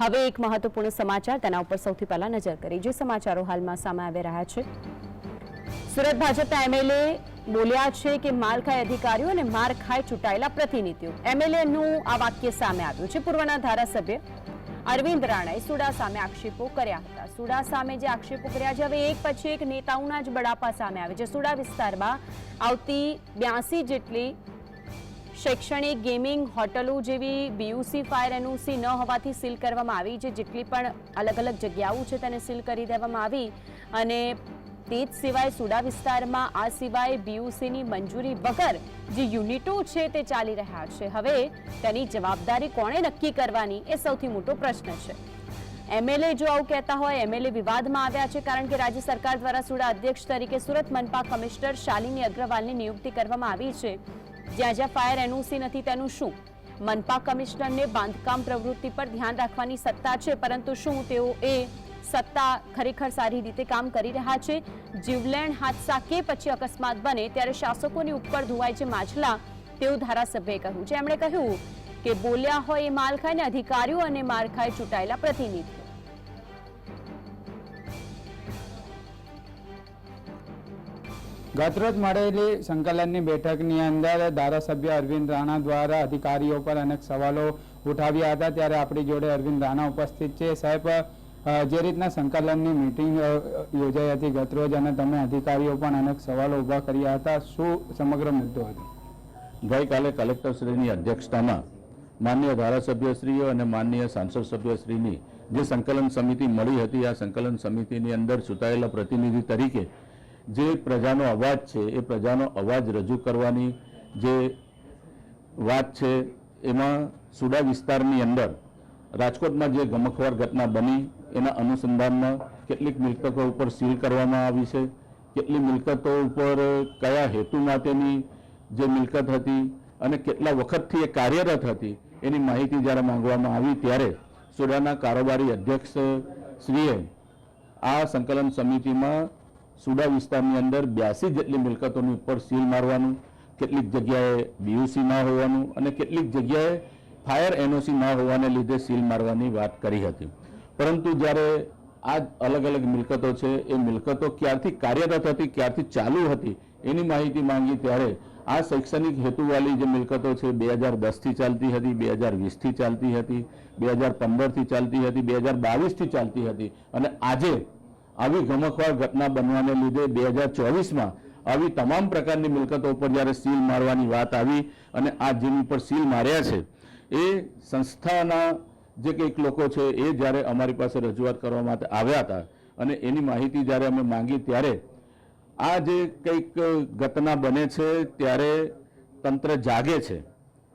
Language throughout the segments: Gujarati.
હવે એક મહત્વપૂર્ણ સમાચાર તેના ઉપર સૌથી પહેલા નજર કરી. જે સમાચારો હાલમાં સામે આવી રહ્યા છે. સુરત ભાજપના એમએલએ બોલ્યા છે કે માલખાઈ અધિકારીઓ અને માર ખાય ચૂંટાયેલા પ્રતિનિધિઓ. એમએલએનું આ વાક્ય સામે આવ્યું છે. પૂર્વના ધારાસભ્ય અરવિંદ રાણાએ સુડા સામે આક્ષેપો કર્યા હતા. સુડા સામે જે આક્ષેપો કર્યા છે, હવે એક પછી એક નેતાઓના જ બડાપા સામે આવે છે. સુડા વિસ્તારમાં આવતી બ્યાસી જેટલી શૈક્ષણિક ગેમિંગ હોટલો જેવી બીયુસી ફાયર એનઓસી ન હોવાથી સીલ કરવામાં આવી છે. જેટલી પણ અલગ અલગ જગ્યાઓ છે તેને સીલ કરી દેવામાં આવી અને તે જ સિવાય સુડા વિસ્તારમાં આ સિવાય બીયુસીની મંજૂરી વગર જે યુનિટો છે તે ચાલી રહ્યા છે. હવે તેની જવાબદારી કોણે નક્કી કરવાની એ સૌથી મોટો પ્રશ્ન છે. એમએલએ જો આવું કહેતા હોય એમએલએ વિવાદમાં આવ્યા છે કારણ કે રાજ્ય સરકાર દ્વારા સુડા અધ્યક્ષ તરીકે સુરત મનપા કમિશનર શાલિની અગ્રવાલની નિયુક્તિ કરવામાં આવી છે. જ્યાં જ્યાં ફાયર એનઓસી નથી, તેનું શું? મનપા કમિશનરને બાંધકામ પ્રવૃત્તિ પર ધ્યાન રાખવાની સત્તા છે, પરંતુ શું તેઓ એ સત્તા ખરેખર સારી રીતે કામ કરી રહ્યા છે? જીવલેણ હાદસા કે પછી અકસ્માત બને ત્યારે શાસકોની ઉપર ધોવાય છે માછલા, તેવું ધારાસભ્યએ કહ્યું. છે એમણે કહ્યું કે બોલ્યા હોય એ માલખાઈને અધિકારીઓ અને માળખાએ ચૂંટાયેલા પ્રતિનિધિઓ. ગતરોજ મળેલી સંકલનની બેઠકની અંદર ધારાસભ્ય અરવિંદ રાણા દ્વારા અધિકારીઓ પર અનેક સવાલો ઉઠાવ્યા હતા. ત્યારે આપણી જોડે અરવિંદ રાણા ઉપસ્થિત છે. સાહેબ જે રીતના સંકલનની મિટિંગ યોજાઈ હતી ગતરોજ અને તમે અધિકારીઓ પણ અનેક સવાલો ઊભા કર્યા હતા. શું સમગ્ર મુદ્દો હતો? ગઈકાલે કલેક્ટરશ્રીની અધ્યક્ષતામાં માનનીય ધારાસભ્યશ્રીઓ અને માનનીય સાંસદ સભ્યશ્રીની જે સંકલન સમિતિ મળી હતી, આ સંકલન સમિતિની અંદર ચૂંટાયેલા પ્રતિનિધિ તરીકે જે પ્રજાનો અવાજ છે, એ પ્રજાનો અવાજ રજૂ કરવાની જે વાત છે, એમાં સુડા વિસ્તારની અંદર રાજકોટમાં જે ગમખવાર ઘટના બની, એના અનુસંધાનમાં કેટલીક મિલકતો ઉપર સીલ કરવામાં આવી છે. કેટલી મિલકતો ઉપર કયા હેતુ માટેની જે મિલકત હતી અને કેટલા વખતથી એ કાર્યરત હતી, એની માહિતી જ્યારે માંગવામાં આવી ત્યારે સુડાના કારોબારી અધ્યક્ષ શ્રીએ આ સંકલન સમિતિમાં સુડા વિસ્તારની અંદર બ્યાસી જેટલી મિલકતોની ઉપર સીલ મારવાનું, કેટલીક જગ્યાએ બીયુસી ના હોવાનું અને કેટલીક જગ્યાએ ફાયર એનઓસી ના હોવાને લીધે સીલ મારવાની વાત કરી હતી. પરંતુ જ્યારે આ અલગ અલગ મિલકતો છે, એ મિલકતો ક્યારથી કાર્યરત હતી, ક્યારથી ચાલુ હતી, એની માહિતી માંગી ત્યારે આ શૈક્ષણિક હેતુવાળી જે મિલકતો છે, બે હજાર દસથી ચાલતી હતી, બે હજાર વીસથી ચાલતી હતી, બે હજાર પંદરથી ચાલતી હતી, બે હજાર બાવીસથી ચાલતી હતી અને આજે આવી ગમખવાર ઘટના બનવાને લીધે બે હજાર ચોવીસમાં આવી તમામ પ્રકારની મિલકતો ઉપર જ્યારે સીલ મારવાની વાત આવી અને આ જેની ઉપર સીલ માર્યા છે, એ સંસ્થાના જે કંઈક લોકો છે એ જ્યારે અમારી પાસે રજૂઆત કરવા માટે આવ્યા હતા અને એની માહિતી જ્યારે અમે માંગી ત્યારે આ જે કંઈક ઘટના બને છે ત્યારે તંત્ર જાગે છે.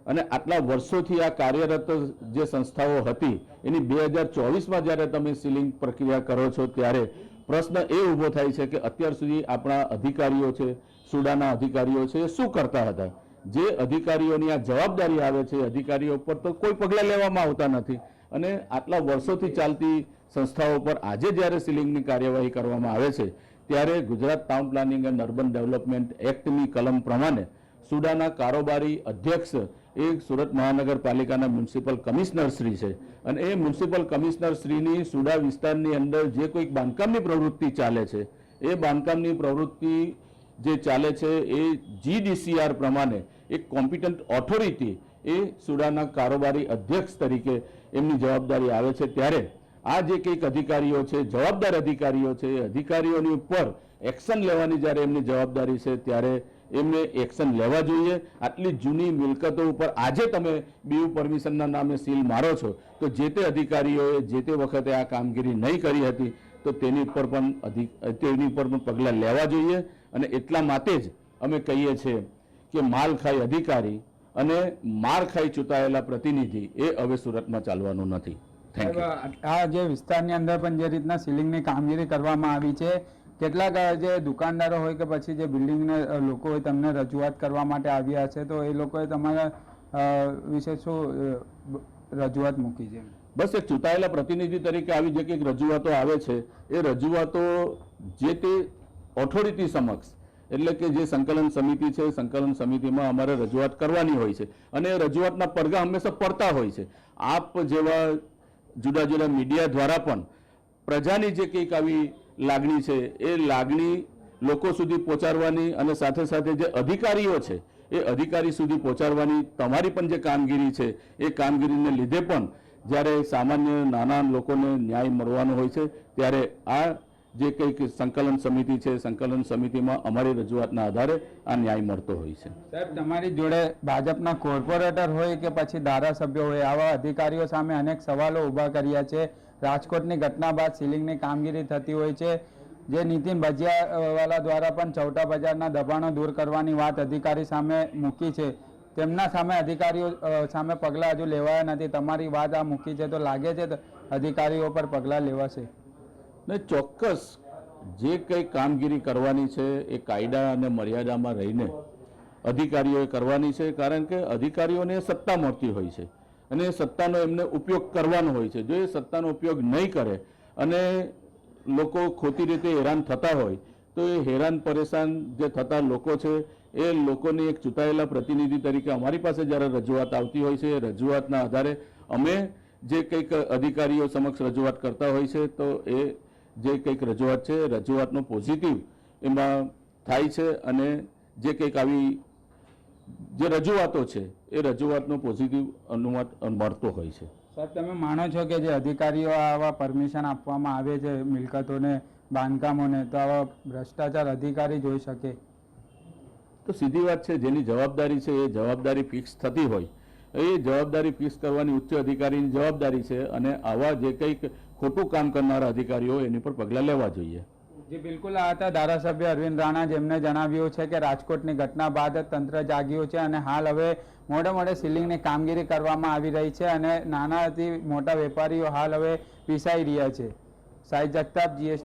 અને આટલા વર્ષોથી આ કાર્યરત જે સંસ્થાઓ હતી, એની બે હજાર ચોવીસમાં જ્યારે તમે સીલિંગ પ્રક્રિયા કરો છો ત્યારે પ્રશ્ન એ ઊભો થાય છે કે અત્યાર સુધી આપણા અધિકારીઓ છે, સુડાના અધિકારીઓ છે શું કરતા હતા? જે અધિકારીઓની આ જવાબદારી આવે છે, અધિકારીઓ પર તો કોઈ પગલાં લેવામાં આવતા નથી. અને આટલા વર્ષોથી ચાલતી સંસ્થાઓ પર આજે જ્યારે સીલિંગની કાર્યવાહી કરવામાં આવે છે, ત્યારે Gujarat town planning and urban development એક્ટની કલમ પ્રમાણે સુડાના કારોબારી અધ્યક્ષ એ સુરત મહાનગરપાલિકાના મ્યુનિસિપલ કમિશનર શ્રી છે. અને એ મ્યુનિસિપલ કમિશનર શ્રીની સુડા વિસ્તારની અંદર જે કોઈક બાંધકામની પ્રવૃત્તિ ચાલે છે, એ બાંધકામની પ્રવૃત્તિ જે ચાલે છે એ જીડીસીઆર પ્રમાણે એક કોમ્પિટન્ટ ઓથોરિટી એ સુડાના કારોબારી અધ્યક્ષ તરીકે એમની જવાબદારી આવે છે. ત્યારે આ જે કંઈક અધિકારીઓ છે, જવાબદાર અધિકારીઓ છે, એ અધિકારીઓની ઉપર એક્શન લેવાની જ્યારે એમની જવાબદારી છે, ત્યારે એમને એક્શન લેવા જોઈએ. આટલી જૂની મિલકતો ઉપર આજે તમે બીયુ પરમિશનના નામે સીલ મારો છો, તો જે તે અધિકારીઓએ જે તે વખતે આ કામગીરી નહીં કરી હતી, તો તેની ઉપર પણ અધિક, તેની ઉપર પણ પગલાં લેવા જોઈએ. અને એટલા માટે જ અમે કહીએ છીએ કે માલ ખાઈ અધિકારી અને માર ખાઈ ચૂંટાયેલા પ્રતિનિધિ એ હવે સુરતમાં ચાલવાનું નથી. આ જે વિસ્તારની અંદર પણ જે રીતના સીલિંગની કામગીરી કરવામાં આવી છે કેટલાક જે દુકાનદારો હોય કે પછી જે બિલ્ડિંગના લોકો હોય તમને રજૂઆત કરવા માટે આવ્યા છે, તો એ લોકોએ તમારા વિશે શું રજૂઆત મૂકી છે? બસ એક ચૂંટાયેલા પ્રતિનિધિ તરીકે આવી જે કંઈક રજૂઆતો આવે છે, એ રજૂઆતો જે તે ઓથોરિટી સમક્ષ, એટલે કે જે સંકલન સમિતિ છે, સંકલન સમિતિમાં અમારે રજૂઆત કરવાની હોય છે. અને એ રજૂઆતના પડઘા હંમેશા પડતા હોય છે. આપ જેવા જુદા જુદા મીડિયા દ્વારા પણ, પ્રજાની જે કંઈક આવી લાગણી છે, એ લાગણી લોકો સુધી પહોંચાડવાની અને સાથે સાથે જે અધિકારીઓ છે, એ અધિકારી સુધી પહોંચાડવાની તમારી પણ જે કામગીરી છે, એ કામગીરીને લીધે પણ જ્યારે સામાન્ય નાના લોકોને ન્યાય મળવાનો હોય છે, ત્યારે આ જે કંઈક સંકલન સમિતિ છે, સંકલન સમિતિમાં અમારી રજૂઆતના આધારે આ ન્યાય મળતો હોય છે. સાહેબ, તમારી જોડે ભાજપના કોર્પોરેટર હોય કે પછી ધારાસભ્યો હોય, આવા અધિકારીઓ સામે અનેક સવાલો ઊભા કર્યા છે. રાજકોટની ઘટના બાદ સીલિંગની કામગીરી થતી હોય છે, જે નીતિન ભજીયાવાલા દ્વારા પણ ચૌટા બજારના દબાણો દૂર કરવાની વાત અધિકારી સામે મૂકી છે. તેમના સામે અધિકારીઓ સામે પગલાં હજુ લેવાયા નથી. તમારી વાત આ મૂકી છે તો લાગે છે અધિકારીઓ પર પગલાં લેવાશે? ને ચોક્કસ જે કંઈ કામગીરી કરવાની છે એ કાયદા અને મર્યાદામાં રહીને અધિકારીઓએ કરવાની છે, કારણ કે અધિકારીઓને સત્તા મળતી હોય છે. અને સત્તાનો એમને ઉપયોગ કરવાનો હોય છે. જો એ સત્તાનો ઉપયોગ નહીં કરે અને લોકો ખોટી રીતે હેરાન થતા હોય, તો એ હેરાન પરેશાન જે થતા લોકો છે, એ લોકોની એક ચૂંટાયેલા પ્રતિનિધિ તરીકે અમારી પાસે જ્યારે રજૂઆત આવતી હોય છે, એ રજૂઆતના આધારે અમે જે કંઈક અધિકારીઓ સમક્ષ રજૂઆત કરતા હોય છે, તો એ જે કંઈક રજૂઆત છે, રજૂઆતનો પોઝિટિવ એમાં થાય છે અને જે કંઈક આવી જે રજૂઆતો છે એ રજૂઆતનો પોઝિટિવ અનુવાદ મળતો હોય છે. સાહેબ તમે માનો છો કે જે અધિકારીઓ આવા પરમિશન આપવામાં આવે છે મિલકતોને બાંધકામોને તો આવા ભ્રષ્ટાચાર અધિકારી જોઈ શકે? તો સીધી વાત છે જેની જવાબદારી છે એ જવાબદારી ફિક્સ થતી હોય. એ જવાબદારી ફિક્સ કરવાની ઉચ્ચ અધિકારીની જવાબદારી છે અને આવા જે કંઈક ખોટું કામ કરનારા અધિકારીઓ એની પર પગલાં લેવા જોઈએ. જી, બિલકુલ આ હતા ધારાસભ્ય અરવિંદ રાણા, જેમને જણાવ્યું છે કે રાજકોટની ઘટના બાદ તંત્ર જાગ્યું છે અને હાલ હવે મોડે મોડે સીલિંગની કામગીરી કરવામાં આવી રહી છે અને નાનાથી મોટા વેપારીઓ હાલ હવે પીસાઈ રહ્યા છે. સાઈ જગતાપ જીએસ